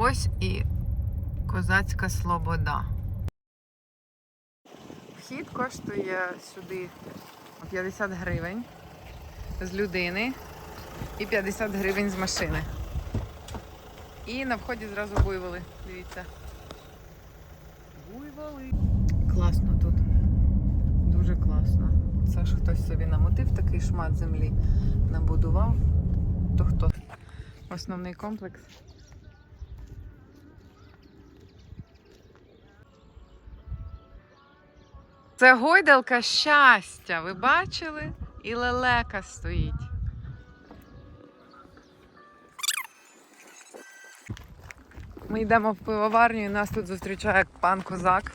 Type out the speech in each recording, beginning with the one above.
ось і козацька слобода. Вхід коштує сюди 50 гривень з людини і 50 гривень з машини. І на вході зразу буйволи. Дивіться. Буйволи. Класно тут. Дуже класно. Це ж хтось собі намотив такий шмат землі, набудував. То хто? Основний комплекс. Це гойдалка щастя. Ви бачили? І лелека стоїть. Ми йдемо в пивоварню і нас тут зустрічає пан козак.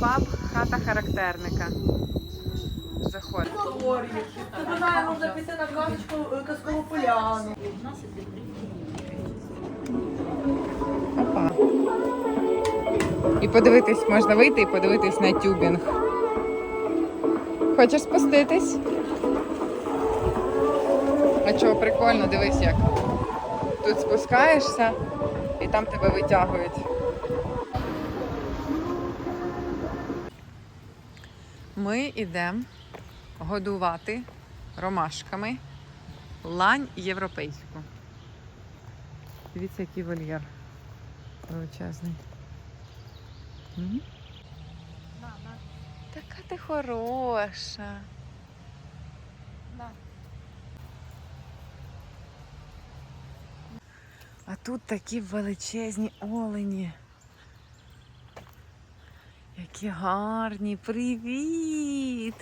Паб хата характерника. Заходимо. Не знаю, можна піти на казочку е, казкову поляну. Опа. І подивитись, можна вийти і подивитись на тюбінг. Хочеш спуститись? А чого прикольно, дивись як. Тут спускаєшся і там тебе витягують. Ми йдемо годувати ромашками лань європейську. Дивіться, який вольєр величезний. М? Така ти хороша. А тут такі величезні олені. Які гарні. Привіт!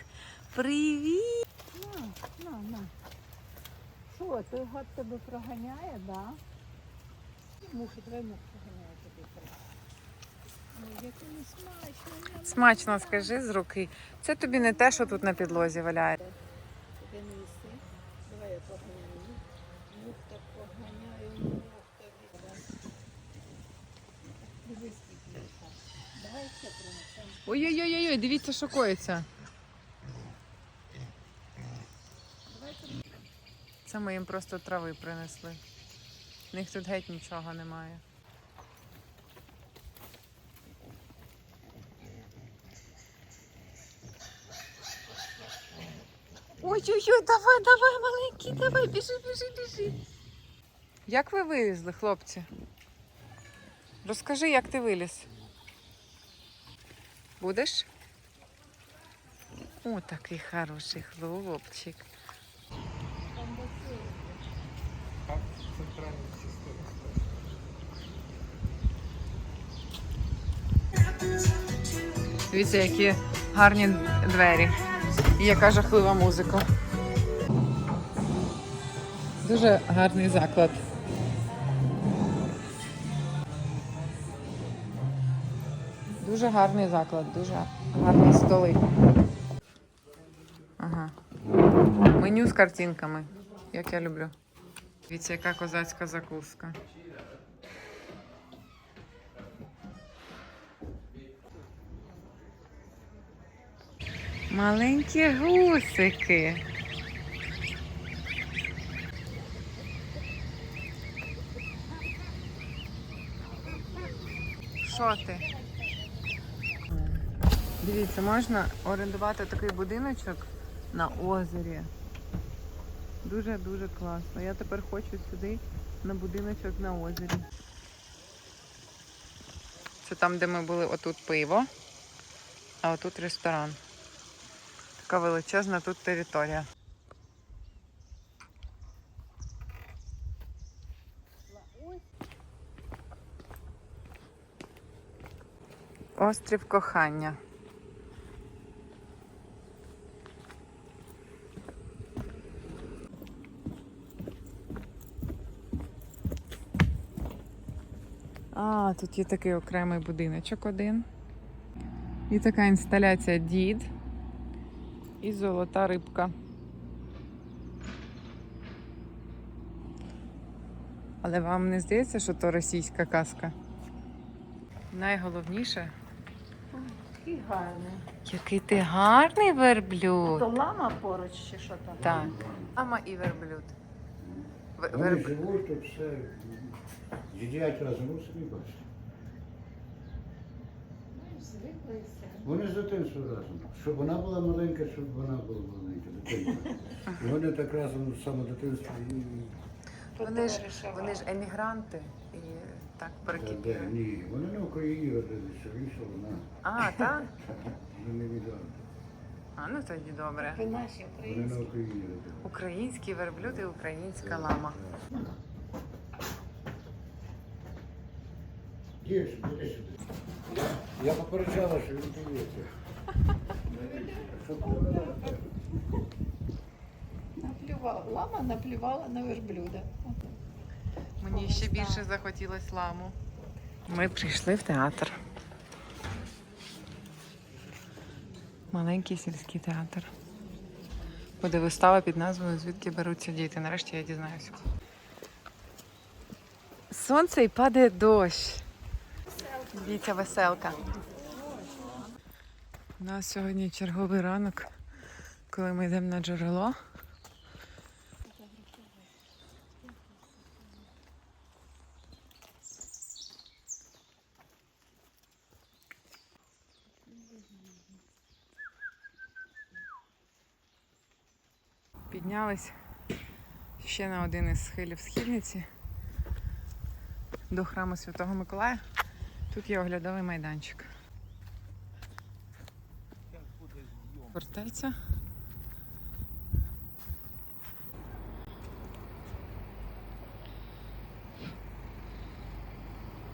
Привіт! На, на, на. Що, той гад тебе проганяє, да? Мухи, твої мухи проганяє тобі. Ну, яке не смачно, скажи з руки. Це тобі не те, що тут на підлозі валяє. Таке не їси. Давай я поганяю. Мух так поганяю, мух тобі. Дивись, скільки їх там. Давай ще принесемо. Ой-ой-ой, дивіться, що коїться. Це ми їм просто трави принесли. В них тут геть нічого немає. Ой-ой-ой, давай, давай, маленький, давай, біжи, біжи, біжи. Як ви вилізли, хлопці? Розкажи, як ти виліз. Будеш? О, такий хороший хлопчик. Дивіться, які гарні двері. І яка жахлива музика. Дуже гарний заклад. Дуже гарний заклад, дуже гарні столи. Ага. Меню з картинками, як я люблю. Дивіться, яка козацька закуска. Маленькі гусики. Що ти? Дивіться, можна орендувати такий будиночок на озері. Дуже-дуже класно. Я тепер хочу сюди на будиночок на озері. Це там, де ми були, отут пиво, а отут ресторан. Така величезна тут територія. Острів кохання. А, тут є такий окремий будиночок один. І така інсталяція дід і золота рибка. Але вам не здається, що то російська казка? Найголовніше, Який гарний. який ти гарний верблюд. То лама поруч чи що там? Так. Мама і верблюд. Вони верб- живуть тут все Їдять разом, собі бачите. Звикли і все. Вони з дитинства разом. Щоб вона була маленька, щоб вона була маленька, дитинка. І вони так разом з самого дитинства і. Вони ж, вони ж емігранти і так Та де? перекипіли. Ні, вони на Україні родилися, вийшов вона. А, так? Вони не віддали. А, ну тоді добре. Ви наші Вони на українські. Україні родилися. Український верблюд українська лама. Є іди сюди. Я, я попереджала, що він дивиться. Наплювала. Лама наплювала на верблюда. Мені ще більше захотілось ламу. Ми прийшли в театр. Маленький сільський театр. Буде вистава під назвою Звідки беруться діти. Нарешті я дізнаюся. Сонце і падає дощ. Дивіться, веселка. У нас сьогодні черговий ранок, коли ми йдемо на джерело. Піднялись ще на один із схилів східниці до храму Святого Миколая. Тут є оглядовий майданчик. Фортеця.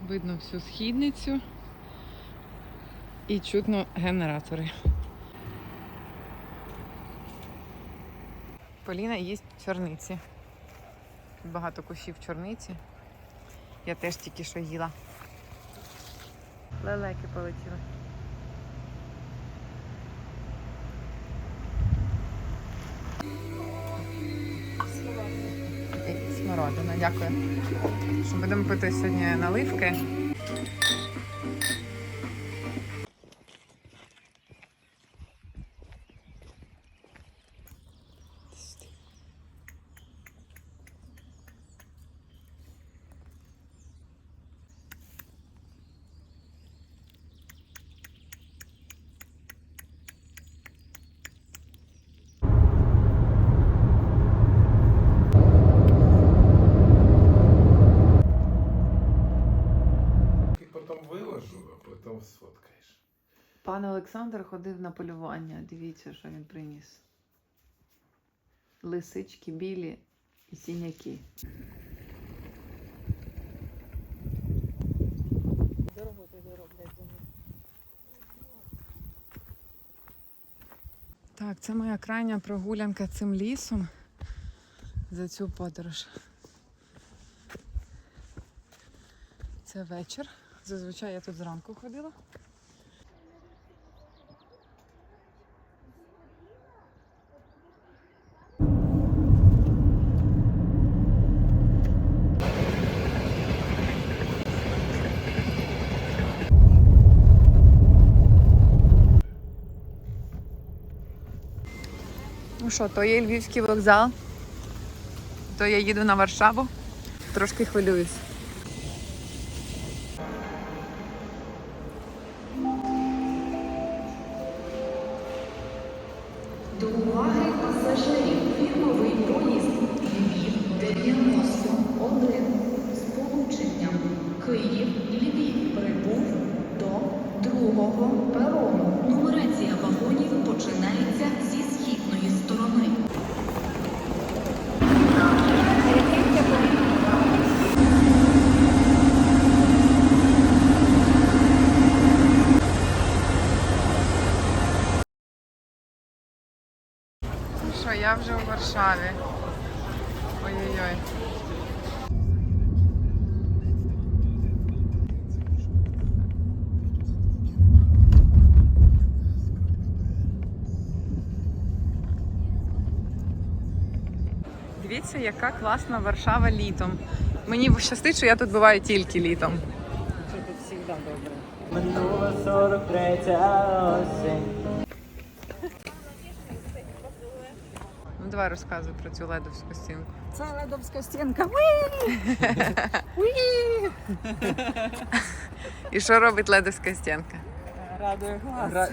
Видно всю східницю і чутно генератори. Поліна їсть чорниці. Тут багато кущів чорниці. Я теж тільки що їла. Лелеки полетіли. Смородина, дякую. Будемо пити сьогодні наливки. Пан Олександр ходив на полювання. Дивіться, що він приніс. Лисички білі і сіняки. Дорогу тобі роблять до них. Так, це моя крайня прогулянка цим лісом за цю подорож. Це вечір. Зазвичай я тут зранку ходила. Ну що, то є Львівський вокзал, то я їду на Варшаву. Трошки хвилююсь. Варшаві. Ой-ой-ой. Дивіться, яка класна Варшава літом. Мені щастить, що я тут буваю тільки літом. Минула 43 осінь. Давай розказуй про цю ледовську стінку. Це ледовська стінка. Уі! Уі! І що робить ледовська стінка? Радує глаз. Ра-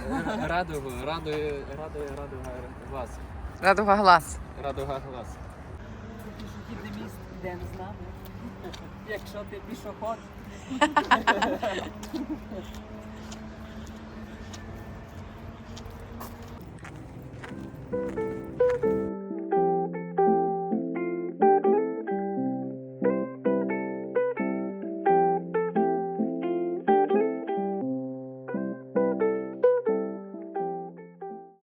Радуга, радує, радує, радуга глаз. Радуга глаз. Радуга глаз. Пішохідний міст йдемо з нами. Якщо ти пішоход.